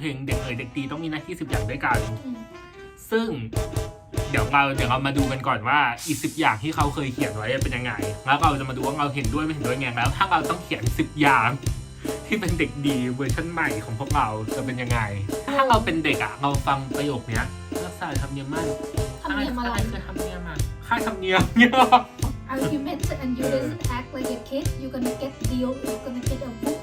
เพลงเด็กเอ๋ยเด็กดีต้องมีหน้าที่สิบอย่างด้วยกันอืมซึ่งเดี๋ยวเราเดี๋ยวเรามาดูกันก่อนว่าอีสิบอย่างที่เขาเคยเขียนไว้เป็นยังไง แล้วเราจะมาดูว่าเราเห็นด้วยไม่เห็นด้วยไงแล้ว ถ้าเราต้องเขียนสิบอย่าง ที่เป็นเด็กดีเวอร์ชันใหม่ของพวกเราจะเป็นยังไง ถ้าเราเป็นเด็กอะเราฟังประโยคเนี้ยรักษาทำเนียมมั่นทำเนียมอะไรคือทำเนียมอะค่าทำเนียมเนี่ย argument and you doesn't act like a kid you're gonna get deal you're gonna get a book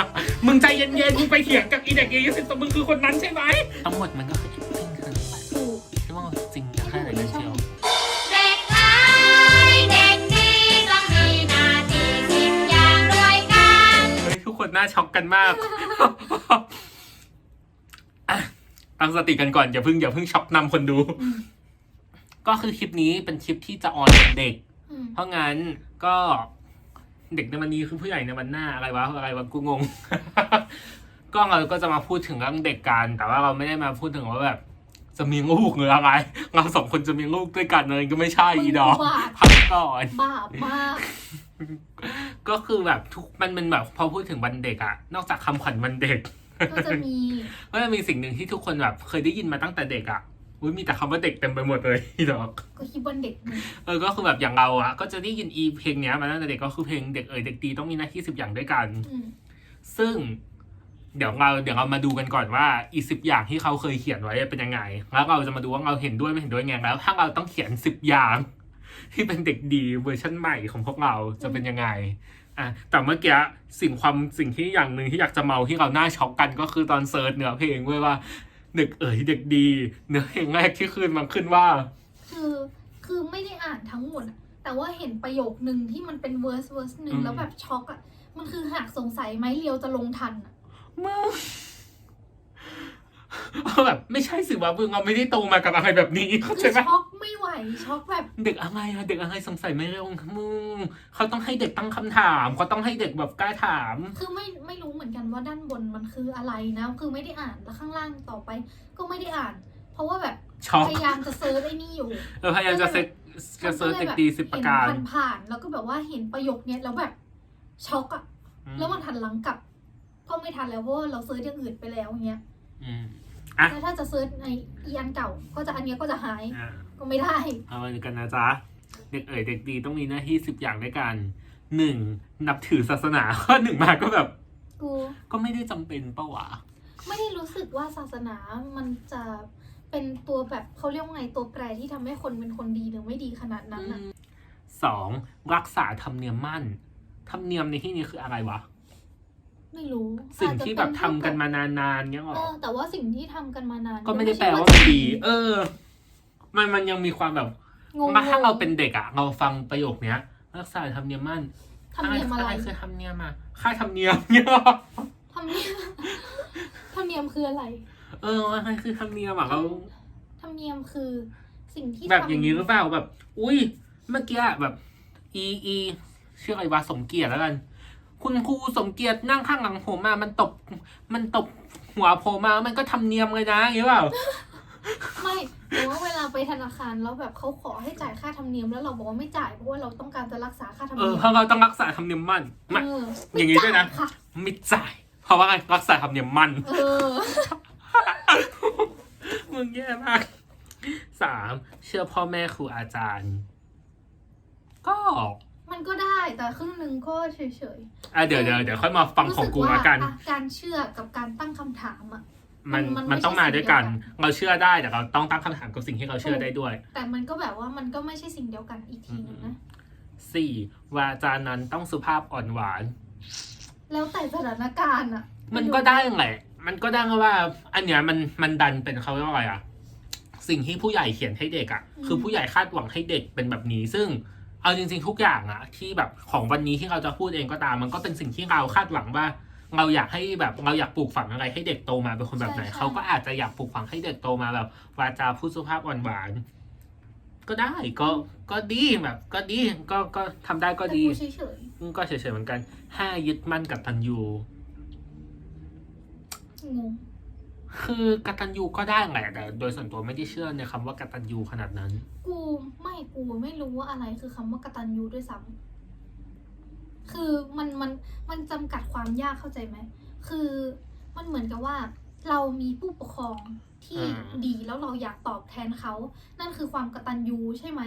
ass มึงใจเย็นๆ มึงไปเถียงกับอีเด็กอายุสิบมึงคือคนนั้นใช่ไหม ทั้งหมดมันก็คือ acting คือถูกคิดว่าจริงจะแค่ไหนกันเชียว เด็กร้ายเด็กดีต้องมีหน้าที่สิบอย่างด้วยกัน เฮ้ยทุกคนน่าช็อกกันมากอะตั้งสติกันก่อน อย่าเพิ่งอย่าเพิ่งช็อกนำคนดู อืม ก็คือคลิปนี้เป็นคลิปที่จะออนกับเด็ก อืมเพราะงั้นก็ เด็กในวันนี้คือผู้ใหญ่ในวันหน้าอะไรวะอะไรวะกูงง ก็เราก็จะมาพูดถึงเรื่องเด็กกันแต่ว่าเราไม่ได้มาพูดถึงว่าแบบจะมีลูกหรืออะไร เราสองคนจะมีลูกด้วยกันอะไรก็ไม่ใช่อีดอกมึงบาปพักก่อนบาปมากก็คือแบบทุกมันเป็นแบบพอพูดถึงวันเด็กอะนอกจากคำขวัญวันเด็ก ก็จะมีก็จะมีสิ่งหนึ่งที่ทุกคนแบบเคยได้ยินมาตั้งแต่เด็กอะ อุ้ยมีแต่คำว่าเด็กเต็มไปหมดเลยอีดอก ก็คิดว่าเด็กมึงเออ ก็คือแบบอย่างเราอะก็จะได้ยินอีเพลงเนี้ยมาตั้งแต่เด็กก็คือเพลงเด็กเอ๋ยเด็กดีต้องมีหน้าที่สิบอย่างด้วยกัน อืมซึ่ง เดี๋ยวเราเดี๋ยวเรามาดูกันก่อนว่าอีสิบอย่างที่เขาเคยเขียนไว้เป็นยังไง แล้วเราจะมาดูว่าเราเห็นด้วยไม่เห็นด้วยไงแล้วถ้าเราต้องเขียนสิบอย่าง ที่เป็นเด็กดีเวอร์ชันใหม่ของพวกเราจะเป็นยังไงอะแต่เมื่อกี้สิ่งความสิ่งที่อย่างหนึ่งที่อยากจะเมาที่เราหน้าช็อกกันก็คือตอนเซิร์ชเนื้อเพลงเว้ยว่า เด็กเอ๋ยเด็กดี เนื้อเพลงแรกที่ขึ้นมันขึ้นว่า คือคือไม่ได้อ่านทั้งหมดอะแต่ว่าเห็นประโยคนึงที่มันเป็นเวอร์สเวอร์สหนึ่งอืม แล้วแบบช็อกอะมันคือหากสงสัยไหมเรียวจะลงทันอะ มึง เอาแบบไม่ใช่สิวะมึงเราไม่ได้โตมากับอะไรแบบนี้เข้าใจคือไหมช็อกไม่ไหวช็อกแบบเด็กอะไรอะเด็กอะไรสงสัยไม่เร็วมึงเขาต้องให้เด็กตั้งคำถามเขาต้องให้เด็กแบบกล้าถาม คือไม่ไม่รู้เหมือนกันว่าด้านบนมันคืออะไรนะ คือไม่ได้อ่านแล้วข้างล่างต่อไป ก็ไม่ได้อ่าน เพราะว่าแบบช็อกพยายามจะเซิร์ชไอ้นี่อยู่เออพยายามจะเซ็ตจะเซิร์ชเด็กดีสิบประการ เห็นผ่านๆแล้วก็แบบว่าเห็นประโยคเนี้ยแล้วแบบช็อกอะแล้วมันทันหลังกลับก็ไม่ทันแล้วเพราะว่าเราเซิร์ชอย่างอื่นไปแล้วอย่างเงี้ย อืม อะแล้วถ้าจะเซิร์ชในอีอันเก่าก็จะอันเนี้ยก็จะหายอ่าก็ไม่ได้ เอามาดูกันนะจ๊ะ เด็กเอ๋ยเด็กดีต้องมีหน้าที่สิบอย่างด้วยกันหนึ่งนับถือศาสนา ข้อหนึ่งมาก็แบบ กู ก็ไม่ได้จำเป็นปะวะ ไม่ได้รู้สึกว่าศาสนามันจะเป็นตัวแบบเขาเรียกว่าไงตัวแปรที่ทำให้คนเป็นคนดีหรือไม่ดีขนาดนั้นอะสองรักษาธรรมเนียมมั่น ธรรมเนียมในที่นี้คืออะไรวะ ไม่รู้สิ่งอาจจะที่แบบเป็ทำกันมานานๆเงี้ยหรเอออแต่ว่าสิ่งที่ทำกันมานานก็ไม่ได้ใช่แปลว่าจะมันดี เออ มันมันยังมีความแบบงงมาถ้าเราเป็นเด็กอะเราฟังประโยคเนี้ย รักษาธรรมเนียมมั่นทำเนียมอะไรคือธรรมเนียมอะค่าธรรมเนียมเนี่ยหรอทำเนียมทำเนียมคืออะไรเอออะไรคือธรรมเนียมอะเราธรรมเนียมคือสิ่งที่แบบทำอย่างนี้หรือเปล่าแบบ อุ้ยเมื่อกี้อะแบบ อีอีชื่ออะไรวะสมเกียรติแล้วกัน คุณครูสมเกียรตินั่งข้างหลังผมมามันตบมันตบหัวผมมามันก็ทำเนียมเลยนะอย่างนี้เปล่าไม่แต่ว่าเวลาไปธนาคารแล้วแบบเขาขอให้จ่ายค่าธรรมเนียมแล้วเราบอกว่าไม่จ่ายเพราะว่าเราต้องการจะรักษาค่าธรรมเออเนียมเพราะเราต้องรักษาธรรมเนียมมั่นไม่เออออย่างนี้ด้วยนะค่ะไม่จ่าย เพราะว่ารักษาธรรมเนียมมั่น เออ มึงแย่มาก สาม เชื่อพ่อแม่ครูอาจารย์ ก็ มันก็ได้แต่ครึ่งหนึ่งก็เฉยอะเดี๋ยวเดี๋ยวเดี๋ยวค่อยมาฟังๆของกูรู้สึละกันอะการเชื่อกับการตั้งคำถามอะ มันมันมันต้องมาด้วยกันไม่ใช่สิ่งเดียวกัน เราเชื่อได้แต่เราต้องตั้งคำถามกับสิ่งที่เราเชื่อได้ด้วย แต่มันก็แบบว่ามันก็ไม่ใช่สิ่งเดียวกันอีกทีหนึงนะ สี่วาจานั้นต้องสุภาพอ่อนหวาน แล้วแต่สถานการณ์อะมันก็ได้แหละ มันก็ได้เพราะว่า อันเนี้ยมันมันดันเป็นเขาเรียกว่าอะไรอะสิ่งที่ผู้ใหญ่เขียนให้เด็กอะคือผู้ใหญ่คาดหวังให้เด็กเป็นแบบนี้ ซึ่ง เอาจริง ๆ ทุกอย่างอะที่แบบของวันนี้ที่เราจะพูดเองก็ตาม มันก็เป็นสิ่งที่เราคาดหวังว่า เราอยากให้แบบเราอยากปลูกฝังอะไรให้เด็กโตมาเป็นคนแบบไหนเขาก็อาจจะอยากปลูกฝังให้เด็กโตมาแบบวาจาพูดสุภาพอ่อนหวานก็ได้ก็ก็ดีแบบ ก็ดีก็ก็ทำได้ก็แต่ดีกูเฉยอืมก็เฉยๆเหมือนกันห้ายึดมั่นกับตันยู ๆงง คือกตัญญูก็ได้แหละแต่โดยส่วนตัวไม่ได้เชื่อในคำว่ากตัญญูขนาดนั้น กูไม่กูไม่รู้ว่าอะไรคือคำว่ากตัญญูด้วยซ้ำคือมันมันมันจำกัดความยากเข้าใจไหม คือมันเหมือนกับว่า เรามีผู้ปกครองที่อืมดีแล้วเราอยากตอบแทนเขา นั่นคือความกตัญญูใช่ไหม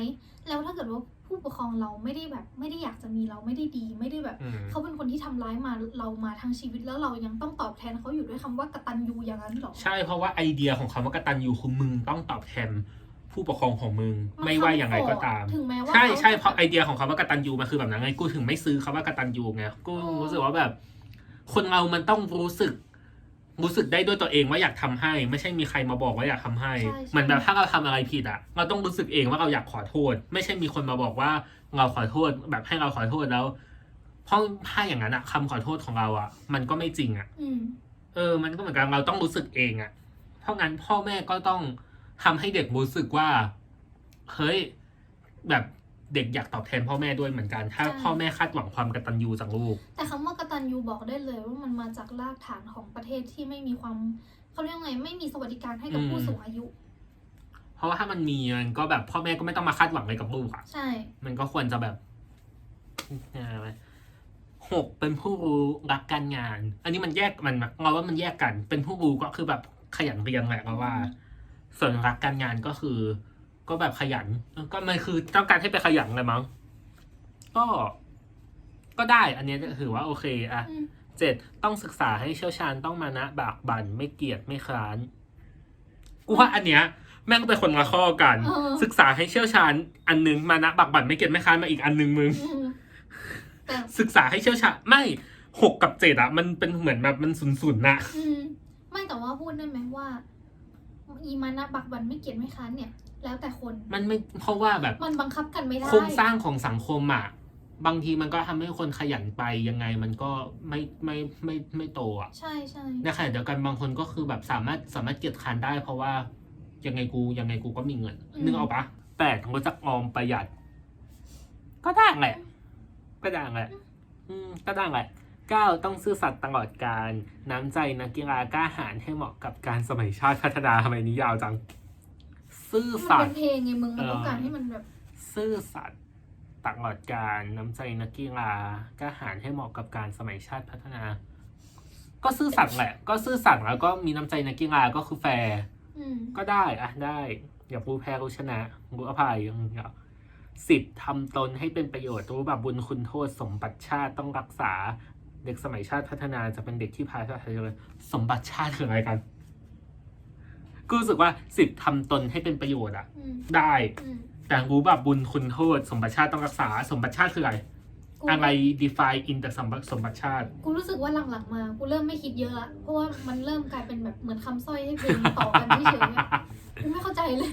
แล้วถ้าเกิดว่า ผู้ปกครองเราไม่ได้แบบไม่ได้อยากจะมีเราไม่ได้ดี ไม่ได้แบบอืมเขาเป็นคนที่ทำร้ายมาเรามาทั้งชีวิตแล้วเรายังต้องตอบแทนเขาอยู่ด้วยคำว่ากตัญญูอย่างนั้นเหรอใช่เพราะว่าไอเดียของคำว่ากตัญญูคือมึงต้องตอบแทนผู้ปกครองของมึงมันไม่ว่าอย่างไรก็ตามถึงแม้ว่าใช่เขาใช่จะเพราะไอเดียของคำว่ากตัญญูมันคือแบบนั้นไงกูถึงไม่ซื้อคำว่ากตัญญูไงกูอ๋อรู้สึกว่าแบบ คนเรามันต้องรู้สึก รู้สึกได้ด้วยตัวเองว่าอยากทำให้ ไม่ใช่มีใครมาบอกว่าอยากทำให้ใช่ใช่เหมือนแบบถ้าเราทำอะไรผิดอะเราต้องรู้สึกเองว่าเราอยากขอโทษ ไม่ใช่มีคนมาบอกว่าเราขอโทษแบบให้เราขอโทษแล้วเพราะถ้าอย่างนั้นอะคำขอโทษของเราอะมันก็ไม่จริงอะอืมเออ มันก็เหมือนกันเราต้องรู้สึกเองอะเพราะงั้นพ่อแม่ก็ต้องทำให้เด็กรู้สึกว่าเฮ้ยแบบ เด็กอยากตอบแทนพ่อแม่ด้วยเหมือนกัน ถ้าใช่ พ่อแม่คาดหวังความกตัญญูจากลูก แต่คำว่ากตัญญูบอกได้เลยว่ามันมาจากรากฐานของประเทศที่ไม่มีความเขาเรียกไงไม่มีสวัสดิการให้กับอืม ผู้สูงอายุ เพราะว่าถ้ามันมีมันก็แบบพ่อแม่ก็ไม่ต้องมาคาดหวังอะไรกับลูกอะ ใช่ มันก็ควรจะแบบอะไรหกเป็นผู้รู้รักการงาน อันนี้มันแยกมันเราว่ามันแยกกัน เป็นผู้รู้ก็คือแบบขยันเรียนแหละเราว่า ส่วนรักการงานก็คือ ก็แบบขยัน ก็มันคือต้องการให้ไปขยันเลยมั้ง ก็ ก็ได้ อันเนี้ยก็ถือว่าโอเคอะอืมเจ็ดต้องศึกษาให้เชี่ยวชาญต้องมานะบากบั่นไม่เกียจไม่คร้านกูว่าอันเนี้ยแม่งเป็นคนละข้อกันเออศึกษาให้เชี่ยวชาญ อันนึงมานะบากบั่นไม่เกียจไม่คร้านมาอีกอันนึงมึงอืมแต่ศึกษาให้เชี่ยวชาญไม่หกกับเจ็ดอะมันเป็นเหมือนแบบมันสุนๆน่ะอืมไม่แต่ว่าพูดได้ไหมว่า อีมานะบักบันไม่เกียดไม่ค้านเนี่ย แล้วแต่คนมันไม่เพราะว่าแบบมันบังคับกันไม่ได้โครงสร้างของสังคมอะบางทีมันก็ทำให้คนขยันไปยังไงมันก็ไม่ไม่ไม่ไม่ไม่โตอะใช่ใช่ในขณะเดียวกันบางคนก็คือแบบสามารถสามารถเกียรติคร้านได้ เพราะว่ายังไงกูยังไงกูก็มีเงินนึกออกปะแปดรู้จักออมประหยัด ก็ได้แหละก็ได้แหละอืมก็ได้แหละเก้าต้องซื่อสัตย์ตลอดการ น้ำใจนักกีฬากล้าหาญให้เหมาะกับการสมัยชาติพัฒนาทำไมนี้ยาวจัง ซื่อมันสัตเป็ย์นเพลงไงมึงมันเออต้องการให้มันแบบ ซื่อสัตย์ตลอดการน้ำใจนักกีฬากล้าหาญให้เหมาะกับการสมัยชาติพัฒนา ก็ซื่อสัตย์แหละ ก็ซื่อสัตย์แล้วก็มีน้ำใจนักกีฬาก็คือแฟร์ อืม ก็ได้อะได้ อย่ารู้แพ้รู้ชนะรู้อภัยอย่างเงี้ยสิบทำตนให้เป็นประโยชน์รู้แบบบุญคุณโทษ สมบัติชาติต้องรักษา เด็กสมัยชาติพัฒนาจะเป็นเด็กที่พาชาติไทยเจริญสมบัติชาติคืออะไรกัน กูรู้สึกว่าสิบทำตนให้เป็นประโยชน์อะอืมได้ อืม แต่รู้แบบบุญคุณโทษ สมบัติชาติต้องรักษา สมบัติชาติคืออะไร กูอะไร define in แต่สมบัติสมบัติชาติ กูรู้สึกว่าหลังๆมา กูเริ่มไม่คิดเยอะละเพราะว่ามันเริ่มกลายเป็นแบบเหมือนคำสร้อยให้เพลงต่อกันเฉยๆอะกูไม่เข้าใจเลย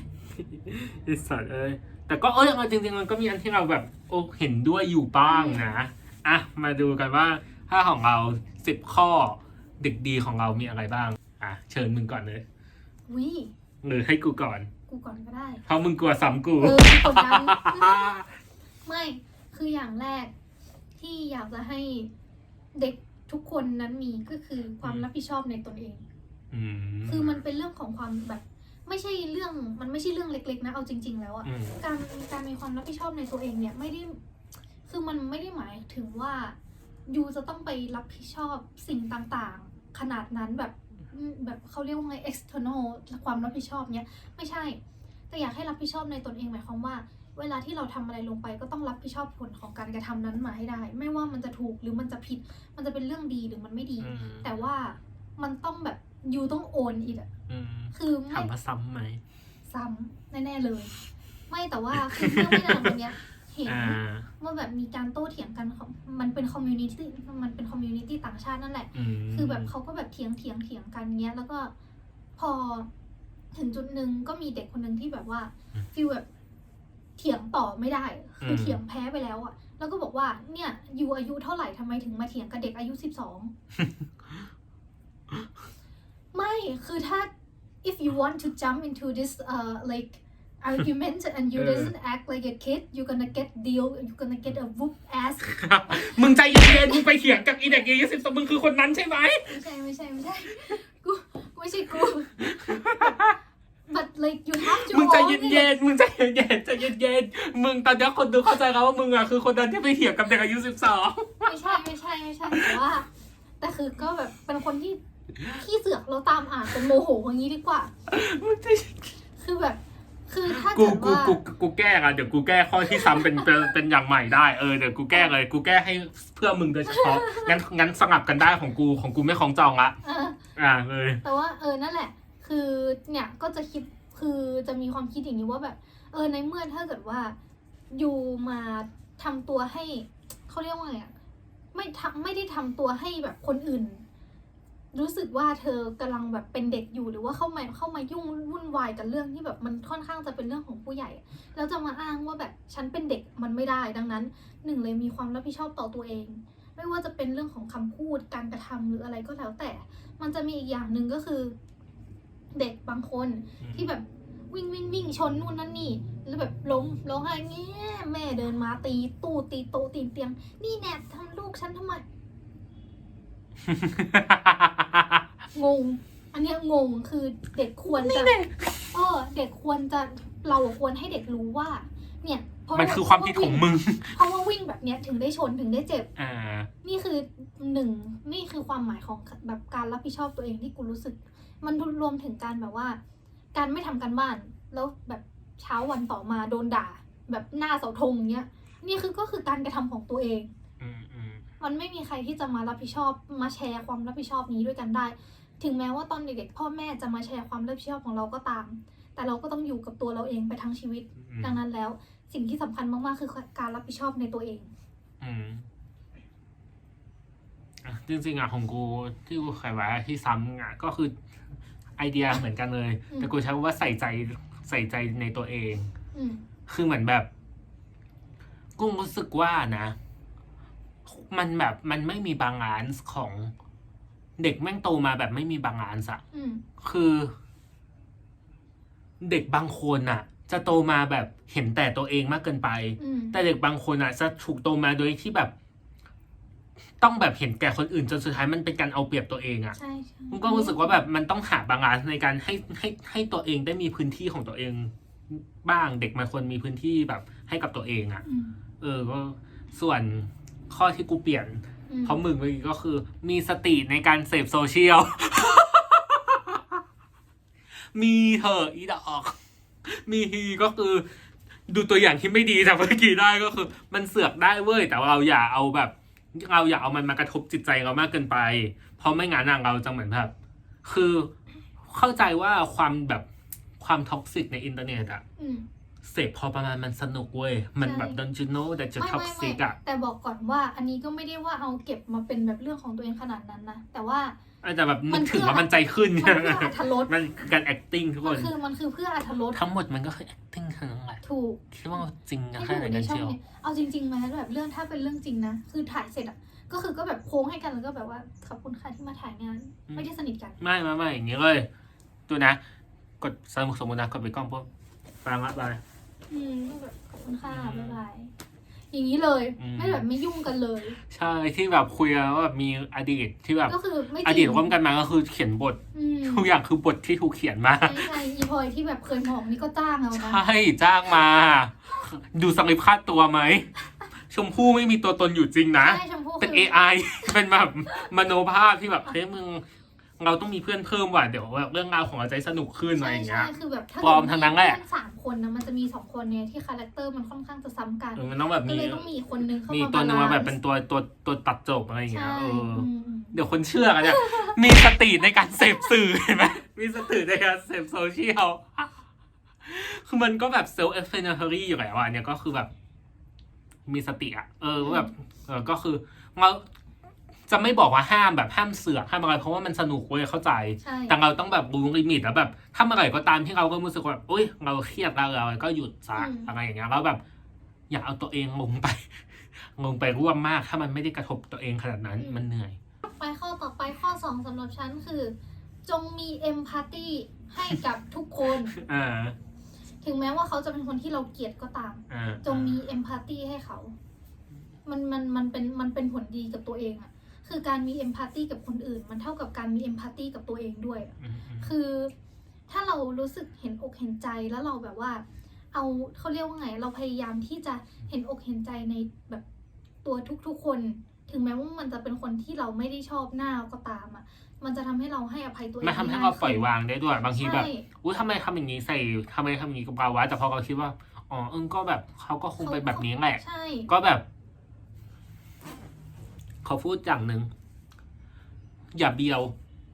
ไอสัตว์เอ้ยแต่ก็เอ้ยเอาจริงๆ มันก็มีอันที่เราแบบโอ้เห็นด้วยอยู่บ้างนะ อะ มาดูกันว่าถ้าของเราสิบข้อเด็กดีของเรามีอะไรบ้าง อะ เชิญมึงก่อนเลย วิหรือให้กูก่อน กูก่อนก็ได้ เพราะมึงกลัวซ้ำกู เออกูกดดันไม่ คืออย่างแรกที่อยากจะให้เด็กทุกคนนั้นมีก็คือความอืมรับผิดชอบในตนเอง อืมคือมันเป็นเรื่องของความแบบ ไม่ใช่เรื่องมันไม่ใช่เรื่องเล็ก ๆ นะเอาจริง ๆ แล้วอะอืมการการมีความรับผิดชอบในตัวเองเนี่ยไม่ได้ คือมันไม่ได้หมายถึงว่ายูจะต้องไปรับผิดชอบสิ่งต่างๆ ขนาดนั้นแบบอืม แบบเขาเรียกว่าไง external ความรับผิดชอบเนี่ยไม่ใช่ แต่อยากให้รับผิดชอบในตนเองหมายความว่า เวลาที่เราทำอะไรลงไปก็ต้องรับผิดชอบผลของการกระทำนั้นมาให้ได้ ไม่ว่ามันจะถูกหรือมันจะผิด มันจะเป็นเรื่องดีหรือมันไม่ดีอืมแต่ว่ามันต้องแบบยูต้องโอนอีกอะอืมคือไม่ถามว่าซ้ำไหม ซ้ำแน่ๆเลย ไม่แต่ว่าคือเมื่อไม่นานมาเนี้ย เห็นอ่า ว่าแบบมีการโต้เถียงกันของมันเป็นคอมมูนิตี้มันเป็นคอมมูนิตี้ต่างชาตินั่นแหละอืมคือแบบเขาก็แบบเถียงเถียงเถียงกันเงี้ย แล้วก็พอถึงจุดหนึ่งก็มีเด็กคนหนึ่งที่แบบว่าฟีลแบบเถียงต่อไม่ได้ คือเถียงแพ้ไปแล้วอะแล้วก็บอกว่าเนี่ยยูอายุเท่าไหร่ทำไมถึงมาเถียงกับเด็กอายุสิบสอง ไม่ คือถ้า if you want to jump into this uh like argument and you เออ doesn't act like a kid you're gonna get deal you're gonna get a whoop ass มึงใจเย็นๆมึงไปเถียงกับอีเด็กยี่สิบสองมึงคือคนนั้นใช่ไหมไม่ใช่ไม่ใช่ไม่ใช่กูกูไม่ใช่กู but like you have to มึงใจ own เย็ it นๆมึงใจเย็นๆใจเย็นๆมึงตอนนี้คนดูเข้าใจแล้วว่ามึงอะคือคนนั้นที่ไปเถียงกับเด็กอายุสิบสองไม่ใช่ไม่ใช่ไม่ใช่แต่ว่าแต่คือก็แบบเป็นคนที่ขี้เสือกเราตามอ่านเป็นโมโหอย่างนี้ดีกว่าคือแบบ คือถ้ากูเกิดกูว่ากูกูแก้อะเดี๋ยวกูแก้ข้อที่ซ้ำเป็นเป็นเป็นอย่างใหม่ได้เออเดี๋ยวกูแก้เลยกูแก้ให้เพื่อมึงโดยเฉพาะงั้นงั้นสลับกันได้ของกูของกูไม่ของจองละเออ อ่าเลย แต่ว่าเออนั่นแหละ คือเนี่ยก็จะคิดคือจะมีความคิดอย่างนี้ว่าแบบ เออในเมื่อถ้าเกิดว่าอยู่มาทำตัวให้เขาเรียกว่าไงอะไม่ทำไม่ได้ทำตัวให้แบบคนอื่น รู้สึกว่าเธอกำลังแบบเป็นเด็กอยู่หรือว่าเข้ามาเข้ามายุ่งวุ่นวายกับเรื่องที่แบบมันค่อนข้างจะเป็นเรื่องของผู้ใหญ่อะแล้วจะมาอ้างว่าแบบฉันเป็นเด็กมันไม่ได้ดังนั้นหนึ่งเลยมีความรับผิดชอบต่อตัวเอง ไม่ว่าจะเป็นเรื่องของคำพูดการกระทำหรืออะไรก็แล้วแต่ มันจะมีอีกอย่างหนึ่งก็คือ เด็กบางคนที่แบบวิ่งวิ่งวิ่งชนนู่นนั่นนี่ แล้วแบบล้มร้องไห้เงี้ยแม่เดินมาตีตู้ตีโต๊ะตีเตียง นี่แนบทำลูกฉันทำไม งง อันเนี้ยงงคือเด็กควรจะเออเด็กควรจะเราควรให้เด็กรู้ว่า เนี่ยเพระมันคือความผิดของมึง เพราะว่าวิ่งแบบเนี้ยถึงได้ชนถึงได้เจ็บอ่านี่คือหนึ่งนี่คือความหมายของแบบการรับผิดชอบตัวเองที่กูรู้สึก มันรวมถึงการแบบว่า การไม่ทำการบ้าน แล้วแบบเช้าวันต่อมาโดนด่า แบบหน้าเสาธงเนี้ยนี่คือก็คือการกระทำของตัวเองอื มอืมมันไม่มีใครที่จะมารับผิดชอบมาแชร์ความรับผิดชอบนี้ด้วยกันได้ ถึงแม้ว่าตอนเด็กๆพ่อแม่จะมาแชร์ความรับผิดชอบของเราก็ตาม แต่เราก็ต้องอยู่กับตัวเราเองไปทั้งชีวิต อืม ดังนั้นแล้วสิ่งที่สำคัญมากๆคือการรับผิดชอบในตัวเอง อืมอะจริงๆอะของกูที่กูเคยไว้ที่ซ้ำอะก็คือไอเดียเหมือนกันเลย อืม แต่กูใช้คำว่าใส่ใจใส่ใจในตัวเอง อืม คือเหมือนแบบ กุ้งรู้สึกว่านะ มันแบบมันไม่มีบางงานของเด็กแม่งโตมาแบบไม่มีบางงานสะอืมคือ เด็กบางคนอะจะโตมาแบบเห็นแต่ตัวเองมากเกินไป อืมแต่เด็กบางคนอะจะถูกโตมาโดยที่แบบ ต้องแบบเห็นแก่คนอื่นจนสุดท้ายมันเป็นการเอาเปรียบตัวเองอะใช่ใช่มันก็รู้สึกว่าแบบมันต้องหาบางงานในการให้ให้ให้ตัวเองได้มีพื้นที่ของตัวเอง บ้างเด็กมันควรมีพื้นที่แบบให้กับตัวเองอะ อืมเออก็ส่วน ข้อที่กูเปลี่ยนอืมเพราะมึงเมื่อกี้ก็คือ มีสติในการเสพโซเชียล มีเถอะอีดอก มีทีก็คือดูตัวอย่างที่ไม่ดีจากเมื่อกี้ได้ก็คือ มันเสือกได้เว้ย แต่ว่าเราอย่าเอาแบบ เราอย่าเอามันมากระทบจิตใจเรามากเกินไป เพราะไม่งั้นอะเราจะเหมือนแบบคือเข้าใจว่าความแบบความท็อกซิกในอินเทอร์เน็ตอะอืม เสพพอประมาณมันสนุกเว้ย มันแบบใช่ don't you know that จะไม่ท็อกไม่ซิไม่กอะแต่บอกก่อนว่าอันนี้ก็ไม่ได้ว่าเอาเก็บมาเป็นแบบเรื่องของตัวเองขนาดนั้นนะ แต่ว่าแต่แบบมันึนกถึงเพื่อ ว่ามันใจขึ้น มันเพื่ออรรถรสมันการ acting ทุกคมันน คือมันคือเพื่ออรรถรสทั้งหมดมันก็คือ acting ทั้งนั้นแหละถูก คิดว่าจริงนะให้แค่ดูไหนในกันช่องเชียวเนี่ยเอาจริงๆไหมแบบเรื่องถ้าเป็นเรื่องจริงนะ คือถ่ายเสร็จอะ ก็คือก็แบบโค้งให้กันแล้วก็แบบว่าขอบคุณค่ะที่มาถ่ายงานไม่ได้สนิทกัน ไม่ไม่ไม่อย่างนี้เลย ดูนะ กดสมมติสมมตินะ กดไปกล้องปุ๊บฟังละไป อืมก็แบบขอบคุณค่ะบ๊ายบายอย่างนี้เลยอืม ไม่แบบไม่ยุ่งกันเลย ใช่ที่แบบคุยกันว่าแบบมีอดีตที่แบบก็คือไม่จอริงดีตร่วมกันมาก็คือเขียนบทอืมทุกอย่างคือบทที่ถูกเขียนมา ใช่ใช่อีพลอยที่แบบเคยมองนี่ก็จ้างเอานะใช่จ้างมา ดูสลิปค่าตัวไหม ชมพู่ไม่มีตัวตนอยู่จริงนะ ใช่ชมพู่เป็น คือ AI เป็นแบบมโนภาพที่แบบเฮ้ยมึง เราต้องมีเพื่อนเพิ่มว่ะเดี๋ยวแบบเรื่องราวของเราจะสนุกขึ้นอะไรใช่อย่างเงี้ใช่ยคือแบบถ้าปลอมทั้งนั้นแหละ เพื่อนสามคนนะมันจะมีสองคนเนี่ยที่คาแรคเตอร์มันค่อนข้างจะซ้ำกัน เออมันต้องแบบก็มีเลยต้องมีอีกคนนึงเข้ามีมาตัวหนึงมาแบบบลเป็นตัวตัวตัวตัดจบอะไรอย่างเงี้ยใช่เออออืมเดี๋ยวคนเชื่อกันเนี่ย มีสติในการเสพสื่อเห็นไหมมีสติในการเสพโซเชียล คือมันก็แบบเซลฟ์เอฟเฟนเทอรี่อยู่แล้วอะเนี่ยก็คือแบบ มีสติอะ เออแบบเออก็คือเรา จะไม่บอกว่าห้ามแบบห้ามเสือกห้ามอะไรเพราะว่ามันสนุกเว้ยเข้าใจ ใช่ แต่เราต้องแบบรู้ลิมิตแล้วแบบถ้าเมื่อไหร่ก็ตามที่เราก็รู้สึกว่าแบบอุ้ยเราเครียดเราเราก็หยุดซะอะไรอย่างเงี้ยแล้วแบบ อย่าเอาตัวเองลงไป ลงไปร่วมมากถ้ามันไม่ได้กระทบตัวเองขนาดนั้นมันเหนื่อย ไปข้อต่อไปข้อสองสำหรับฉันคือ จงมีเอมพัตตีให้กับทุกคน อ่าถึงแม้ว่าเขาจะเป็นคนที่เราเกลียดก็ตาม อ่าจงมีเอมพัตตีให้เขา มันมันมันเป็นมันเป็นผลดีกับตัวเองอะ คือการมีเอมพัตตีกับคนอื่น มันเท่ากับการมีเอมพัตตีกับตัวเองด้วยอะอืมอืมคือถ้าเรารู้สึกเห็นอกเห็นใจแล้วเราแบบว่า เอาเขาเรียกว่าไง เราพยายามที่จะเห็นอกเห็นใจในแบบตัวทุกๆคน ถึงแม้ว่ามันจะเป็นคนที่เราไม่ได้ชอบหน้าก็ตามอะมันจะทำให้เราให้อภัยตัวเองไม่ทำให้ได้เราปล่อยขึ้นวางได้ด้วย บางทีแบบใช่อุ้ยทำไมทำอย่างนี้ใส่ทำไมทำอย่างนี้กับเราวะแต่พอเราคิดว่าอ๋อเอิงก็แบบเขาก็คงเป็นแบบนี้แหละใช่ก็แบบ เขาพูดอย่างหนึ่งอย่าเบียว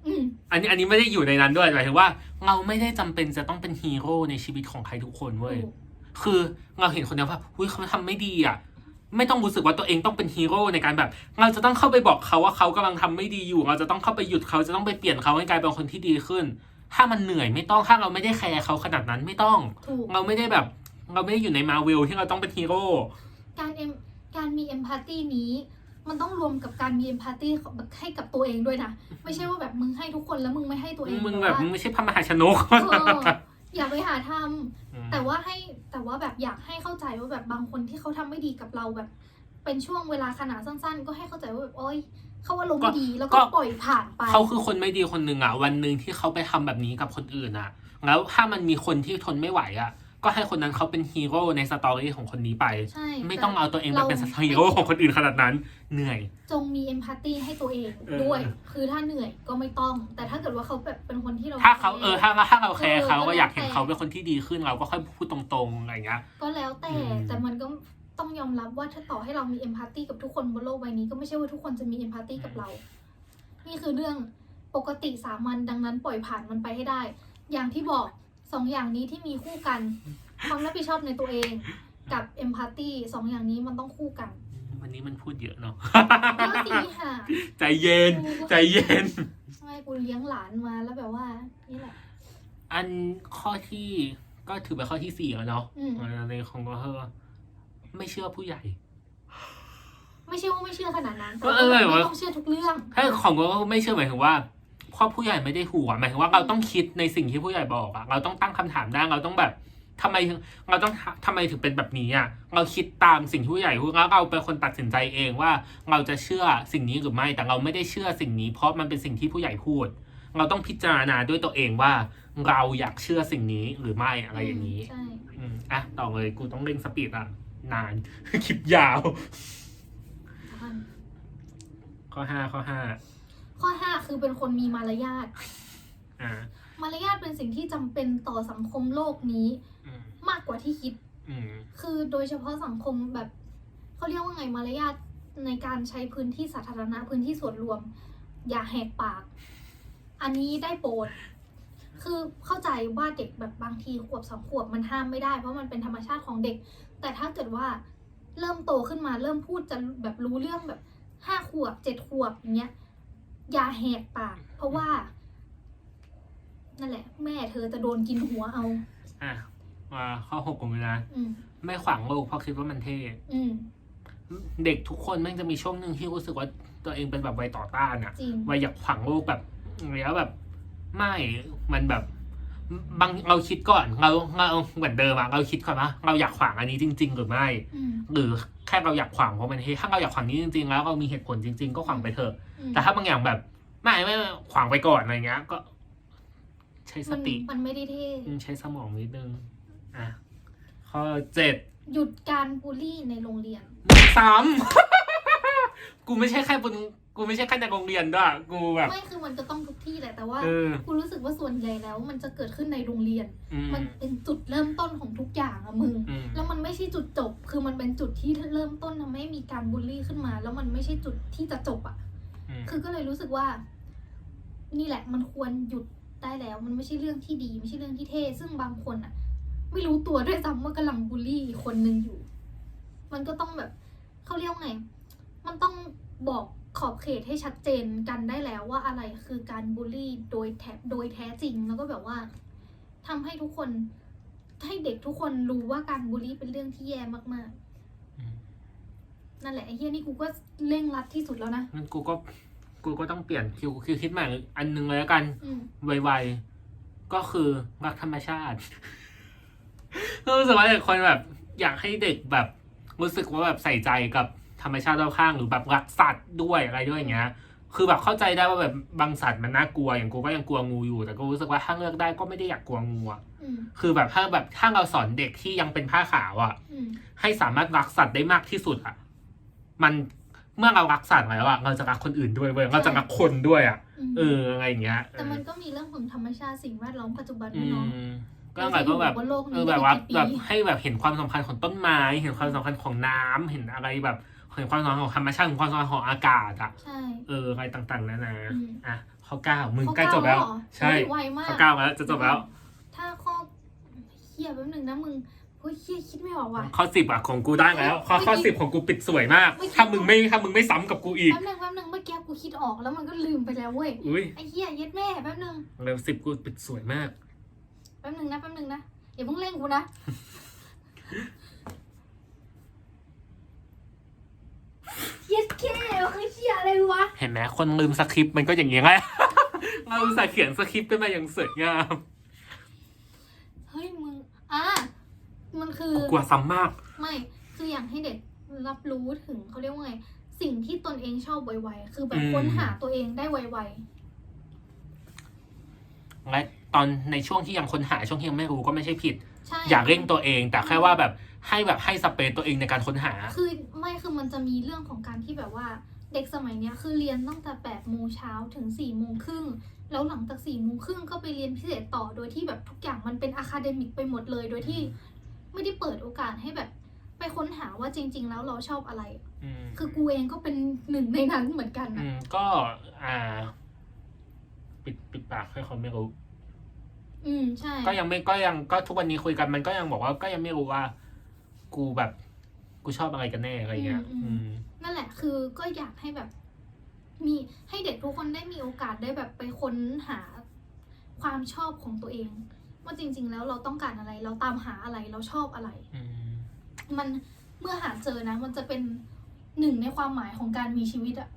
อืม อันนี้อันนี้ไม่ได้อยู่ในนั้นด้วยหมายถึงว่า เราไม่ได้จำเป็นจะต้องเป็นฮีโร่ในชีวิตของใครทุกคนเว้ยถูกคือเราเห็นคนเดียวว่าอุ้ยเขาทำไม่ดีอะ ไม่ต้องรู้สึกว่าตัวเองต้องเป็นฮีโร่ในการแบบ เราจะต้องเข้าไปบอกเขาว่าเขากำลังทำไม่ดีอยู่ เราจะต้องเข้าไปหยุดเขาจะต้องไปเปลี่ยนเขาให้กลายเป็นคนที่ดีขึ้น ถ้ามันเหนื่อยไม่ต้อง ถ้าเราไม่ได้แคร์เขาขนาดนั้นไม่ต้อง ถูก เราไม่ได้แบบ เราไม่ได้อยู่ในมาเวลที่เราต้องเป็นฮีโร่ การเอ็มการมีเอมพัตตีนี้ มันต้องรวมกับการมีเอมพัตตีให้กับตัวเองด้วยนะ ไม่ใช่ว่าแบบมึงให้ทุกคนแล้วมึงไม่ให้ตัวเองมึงแบบว่ามึงไม่ใช่พระมหาชนกเอออย่าไปหาทำแต่ว่าให้แต่ว่าแบบอยากให้เข้าใจว่าแบบบางคนที่เขาทำไม่ดีกับเราแบบ เป็นช่วงเวลาขนาดสั้น ๆ ก็ให้เข้าใจว่าแบบโอ๊ยเขาอารมณ์ไม่ดีแล้วก็ปล่อยผ่านไปเขาคือคนไม่ดีคนหนึ่งอะวันหนึ่งที่เขาไปทำแบบนี้กับคนอื่นอะ แล้วถ้ามันมีคนที่ทนไม่ไหวอะ ก็ให้คนนั้นเขาเป็นฮีโร่ในสตอรี่ของคนนี้ไป ใช่ไม่ต้องเอาตัวเองไปเราเป็นฮีโร่ของคนอื่นขนาดนั้น เหนื่อย จงมีเอมพัตตีให้ตัวเองเออด้วย คือถ้าเหนื่อยก็ไม่ต้อง แต่ถ้าเกิดว่าเขาแบบเป็นคนที่เรา ถ้าเขาเออถ้าถ้าเราแคร์เขาเออก็ก็อยากเห็นแล้วแต่เขาเป็นคนที่ดีขึ้นเราก็ค่อยพูดตรงๆอะไรอย่างเงี้ย ก็แล้วแต่อืมแต่มันก็ต้องยอมรับว่าถ้าต่อให้เรามีเอมพัตตีกับทุกคนบนโลกใบนี้ก็ไม่ใช่ว่าทุกคนจะมีเอมพัตตีกับเรา นี่คือเรื่องปกติสามัญดังนั้นปล่อยผ่านมันไปให้ได้ อย่างที่บอก สองอย่างนี้ที่มีคู่กัน ความรับผิดชอบในตัวเองกับเอมพัตตีสองอย่างนี้มันต้องคู่กันวันนี้มันพูดเยอะเนาะแล้วสีห่าใจเย็น ใจเย็นไม่กูเลี้ยงหลานมาแล้วแบบว่า นี่แหละ อันข้อที่ก็ถือเป็นข้อที่สี่แล้วเนาะอืมในของก็คือไม่เชื่อผู้ใหญ่ ไม่ใช่ว่าไม่เชื่อขนาดนั้นแต่เออว่าเออไม่ต้องเชื่อทุกเรื่องถ้าของก็ไม่เชื่อหมายถึงว่าเพราะผู้ใหญ่ไม่ได้ถูกอะหมายถึงว่าเราต้องคิดในสิ่งที่ผู้ใหญ่บอกอะเราต้องตั้งคำถามได้เราต้องแบบทำไมถึงเราต้องทำไมถึงเป็นแบบนี้อะเราคิดตามสิ่งที่ผู้ใหญ่พูดแล้วเราเป็นคนตัดสินใจเองว่าเราจะเชื่อสิ่งนี้หรือไม่ แต่เราไม่ได้เชื่อสิ่งนี้ เพราะมันเป็นสิ่งที่ผู้ใหญ่พูด เราต้องพิจารณาด้วยตัวเองว่า เราอยากเชื่อสิ่งนี้หรือไม่อะไรอย่างนี้ใช่อืมอะต่อเลยกูต้องเร่งสปีดอะนานคลิปยาว ข้อห้าข้อห้า ข้อห้าคือเป็นคนมีมารยาทอ่ามารยาทเป็นสิ่งที่จำเป็นต่อสังคมโลกนี้อืมมากกว่าที่คิด อืมคือโดยเฉพาะสังคมแบบเขาเรียกว่าไงมารยาทในการใช้พื้นที่สาธารณะพื้นที่ส่วนรวม อย่าแหกปาก อันนี้ได้โปรด คือเข้าใจว่าเด็กแบบบางทีขวบสองขวบมันห้ามไม่ได้เพราะมันเป็นธรรมชาติของเด็ก แต่ถ้าเกิดว่าเริ่มโตขึ้นมาเริ่มพูดจะแบบรู้เรื่องแบบห้าขวบเจ็ดขวบอย่างเงี้ย อย่าแหกปาก เพราะว่า นั่นแหละ แม่เธอจะโดนกินหัวเอา อะมาข้อหกของเวลาอืม ไม่ขวางโลกเพราะคิดว่ามันเท่ อืม เด็กทุกคนแม่งจะมีช่วงหนึ่งที่รู้สึกว่าตัวเองเป็นแบบวัยต่อต้านอะจริง วัยอยากขวางโลกแบบแล้วแบบ ไม่มันแบบ บางเราคิดก่อนเราเราเหมือนเดิมอะเราคิดก่อนว่าเราอยากขวางอันนี้จริง ๆ หรือไม่อืมหรือแค่เราอยากขวางเพราะมันเท่ถ้าเราอยากขวางนี้จริง ๆ แล้วเรามีเหตุผลจริง ๆ ก็ขวางไปเถอะอืมแต่ถ้าบางอย่างแบบไม่ไม่ไม่ขวางไปก่อนอะไรเงี้ย ก็ ใช้สมันติมันไม่ได้เท่อืมใช้สมองนิดนึงอะข้อเจ็ดหยุดการบูลลี่ในโรงเรียนซ้ำกูไม่ใช่แค่บน กูไม่ใช่แค่ในโรงเรียนด้วยกูแบบ ไม่คือมันก็ต้องทุกที่แหละแต่ว่าเออ กูรู้สึกว่าส่วนใหญ่แล้ว มันจะเกิดขึ้นในโรงเรียน อืมมันเป็นจุดเริ่มต้นของทุกอย่างอะมึง อืมแล้วมันไม่ใช่จุดจบ คือมันเป็นจุดที่เริ่มต้นทำให้มีการบูลลี่ขึ้นมา แล้วมันไม่ใช่จุดที่จะจบอะอืมคือก็เลยรู้สึกว่า นี่แหละ มันควรหยุดได้แล้ว มันไม่ใช่เรื่องที่ดี ไม่ใช่เรื่องที่เท่ ซึ่งบางคนอะไม่รู้ตัวด้วยซ้ำว่ากำลังบูลลี่อีกคนนึงอยู่ มันก็ต้องแบบเขาเรียกว่าไง มันต้องบอก ขอบเขตให้ชัดเจนกันได้แล้วว่าอะไรคือการบูลลี่โดยแท้โดยแท้จริง แล้วก็แบบว่าทำให้ทุกคนให้เด็กทุกคนรู้ว่าการบูลลี่เป็นเรื่องที่แย่มากอืมๆนั่นแหละไอ้เฮียนี่กูก็เร่งรัดที่สุดแล้วนะงั้นกูก็กูก็ต้องเปลี่ยนคิวคิวคิดใหม่อันหนึงเลยแล้วกันอืมไวๆก็คือรักธรรมชาติรู้สึกว่าเด็กคนแบบ อยากให้เด็กแบบ รู้สึกว่าแบบใส่ใจกับ ธรรมชาติรอบข้างหรือแบบรักสัตว์ด้วยอะไรด้วยอย่างเงี้ย คือแบบเข้าใจได้ว่าแบบบางสัตว์มันน่ากลัวอย่างกูก็ยังกลัวงูอยู่ แต่ก็รู้สึกว่าถ้าเลือกได้ก็ไม่ได้อยากกลัวงูอะอืมคือแบบถ้าแบบถ้าเราสอนเด็กที่ยังเป็นผ้าขาวอะอืมให้สามารถรักสัตว์ได้มากที่สุดอะมันเมื่อเรารักสัตว์แล้วอะเราจะรักคนอื่นด้วยเว้ยเราจะรักคนด้วยอะมเอออะไรอย่างเงี้ย แต่มันก็มีเรื่องของธรรมชาติสิ่งแวดล้อมปัจจุบันอืด้วยเนาะมก็แบบก็แบบเราจะอยู่บนโลกนี้เออแบบว่าได้กี่ปีแบบให้แบบเห็นความสำคัญของต้นไม้ เห็นความสำคัญของน้ำเห็นอะไรแบบ เห็นความสำคัญของธรรมชาติเห็นความสำคัญของอากาศอะใช่ เอออะไรต่างๆนานาอืม อะข้อเก้ามึงข้อใกล้จบแล้วเก้าเหรอใช่โอ้ยไวมาก ข้อเก้าแล้วจะจบแล้ว ถ้าข้อเฮียแป๊บหนึงนะมึงเฮ้ยเฮียคิดไม่ออกว่ะ ข้อสิบอะของกูได้แล้ว ข้อข้อเมื่อกี้สิบของกูปิดสวยมาก เมื่อกี้ ถ้ามึงไม่ถ้ามึงไม่ซ้ำกับกูอีกแป๊บหนึงแป๊บหนึงเมื่อกี้กูคิดออกแล้วมันก็ลืมไปแล้วเว้ย อุ้ยไอ้เฮียเย็ดแม่แป๊บหนึงเร็วสิบกูปิดสวยมาก แป๊บหนึงนะแป๊บหนึงนะอย่าเพิ่งเร่งกูนะเย็ดแค่คื อเฮียอะไรวะ เห็นไหมคนลืมสคริปต์มันก็อย่างนี้แหละเราอุตส่าห์เขียนสคริปต์ขึ้นมาอย่างสวยงามเฮ้ยมึงอะมันคือกลัวซ้ำมาก ไม่คืออยากให้เด็กรับรู้ถึงเขาเรียกว่าไง สิ่งที่ตนเองชอบไวๆ คือแบบอืม ค้นหาตัวเองได้ไวและตอนในช่วงที่ยังค้นหาช่วงที่ยังไม่รู้ก็ไม่ใช่ผิด ๆ ใช่อย่าเร่งตัวเอง แต่แค่ว่าแบบให้แบบให้สเปซตัวเองในการค้นหา คือไม่คือมันจะมีเรื่องของการที่แบบว่า เด็กสมัยเนี้ยคือเรียนตั้งแต่แปดโมงเช้าถึงสี่โมงครึ่งแล้วหลังจากสี่โมงครึ่งก็ไปเรียนพิเศษต่อโดยที่แบบทุกอย่างมันเป็นอะคาเดมิกไปหมดเลย โดยที่ไม่ได้เปิดโอกาสให้แบบไปค้นหาว่าจริง ๆ แล้วเราชอบอะไรอืมคือกูเองก็เป็นหนึ่งในนั้นเหมือนกันอืนะมก็อ่า ปิดปิดปากให้เขาไม่รู้ อืมใช่ ก็ยังไม่ก็ยังก็ทุกวันนี้คุยกันมันก็ยังบอกว่าก็ยังไม่รู้ว่า กูแบบ กูชอบอะไรกันแน่อะไรเงี้ย อืม นั่นแหละ คือก็อยากให้แบบ มีให้เด็กทุกคนได้มีโอกาสได้แบบไปค้นหาความชอบของตัวเอง ว่าจริง ๆ แล้วเราต้องการอะไร เราตามหาอะไรเราชอบอะไร มันเมื่อหาเจอนะ มันจะเป็นหนึ่งในความหมายของการมีชีวิตอะ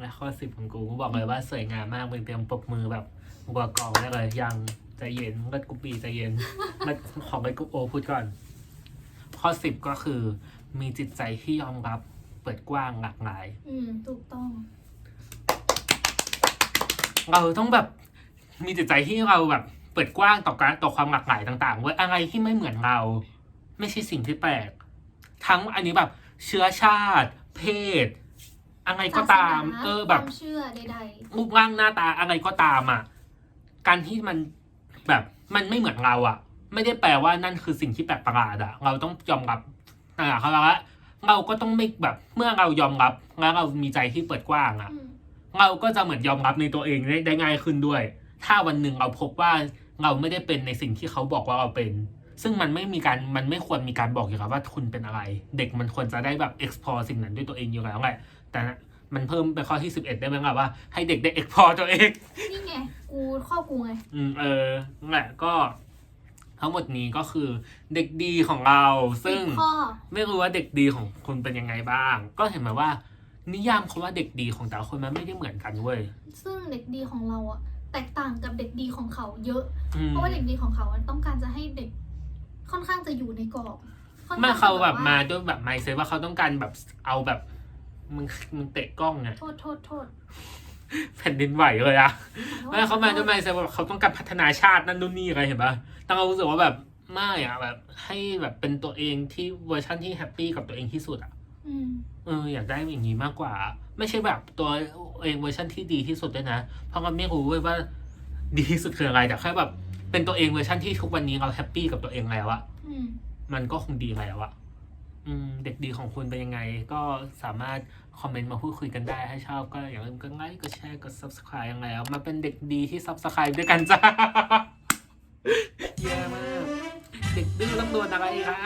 และข้อสิบของกูกูบอกเลยว่าสวยงามมากมึงเตรียมปรบมือแบบบัวกองได้เลยยังใจเย็นเลิศกุปีใจเย็นเลิศของเลิศกุโอพูดก่อน ข้อสิบก็คือ มีจิตใจที่ยอมรับ เปิดกว้างหลากหลาย อืม ถูกต้อง เราต้องแบบมีจิตใจที่เราแบบเปิดกว้างต่อการต่อความหลากหลายต่างๆเว้ยอะไรที่ไม่เหมือนเรา ไม่ใช่สิ่งที่แปลก ทั้งอันนี้แบบเชื้อชาติ เพศ อะไรก็ตาม ศสนเออแบบความเชื่อใดรูปร่างหน้าตาอะไรก็ตามอะการที่มันแบบมันไม่เหมือนเราอะ ไม่ได้แปลว่านั่นคือสิ่งที่แปลกประหลาดอะ เราต้องยอมรับนั่นแหละเขาแล้วว่า เราก็ต้องไม่แบบ เมื่อเรายอมรับแล้วเรามีใจที่เปิดกว้างอะๆอืมเราก็จะเหมือนยอมรับในตัวเองได้ได้ง่ายขึ้นด้วย ถ้าวันหนึ่งเราพบว่าเราไม่ได้เป็นในสิ่งที่เขาบอกว่าเราเป็น ซึ่งมันไม่มีการมันไม่ควรมีการบอกอยู่แล้วว่าคุณเป็นอะไร เด็กมันควรจะได้แบบ explore สิ่งนั้นด้วยตัวเองอยู่แล้วแหละแต่มันเพิ่มไปข้อที่11ได้ไหมล่ะว่าให้เด็กได้ explore ตัวเองนี่ไงกูข้อกูไงอืมเออนั่นแหละก็ ทั้งหมดนี้ก็คือเด็กดีของเรา ซึ่งสิบข้อไม่รู้ว่าเด็กดีของคุณเป็นยังไงบ้าง ก็เห็นไหมว่า นิยามคำว่าเด็กดีของแต่ละคนมันไม่ได้เหมือนกันเว้ยซึ่งเด็กดีของเราอะแตกต่างกับเด็กดีของเขาเยอะอืมเพราะว่าเด็กดีของเขาอะต้องการจะให้เด็กค่อนข้างจะอยู่ในกรอบค่อนไม่ข้งเขาจะแบบว่มาด้วยแบบไมเซว่าเขาต้องการแบบเอาแบบมึงมึงเตะกล้องไงโทษโทษโทษ แผ่นดินไหวเลยอะขอโทษไม่เขามาด้วยไมเซว่าเขาต้องการพัฒนาชาตินั่นนู่นนี่อะไรเห็นปะแต่เรารู้สึกว่าแบบไม่อะแบบ ให้แบบเป็นตัวเองที่เวอร์ชันที่แฮปปี้กับตัวเองที่สุดอะอืมเอออยากได้อย่างนี้มากกว่า ไม่ใช่แบบตัวเองเวอร์ชันที่ดีที่สุดด้วยนะ เพราะมันไม่รู้เว้ยว่าดีที่สุดคืออะไรแต่แค่แบบ เป็นตัวเองเวอร์ชันที่ทุกวันนี้เราแฮปปี้กับตัวเองแล้วอะอืมมันก็คงดีแล้วอะอืม เด็กดีของคุณเป็นยังไง ก็สามารถคอมเมนต์มาพูดคุยกันได้ให้ชอบก็อย่าลืมกดไลค์กดแชร์กด subscribe ยังไงแล้วมาเป็นเด็กดีที่ subscribe ด้วยกันจ้าเยี่ยมมาก เด็กดื้อต้องโดนอะไรคะ